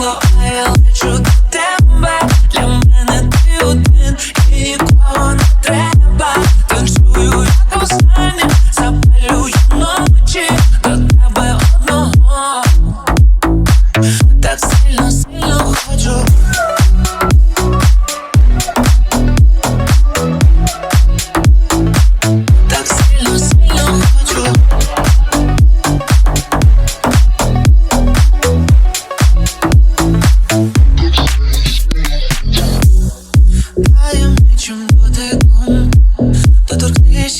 Well, I'll.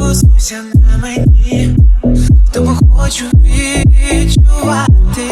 Фокусуйся на мені, тому хочу відчувати.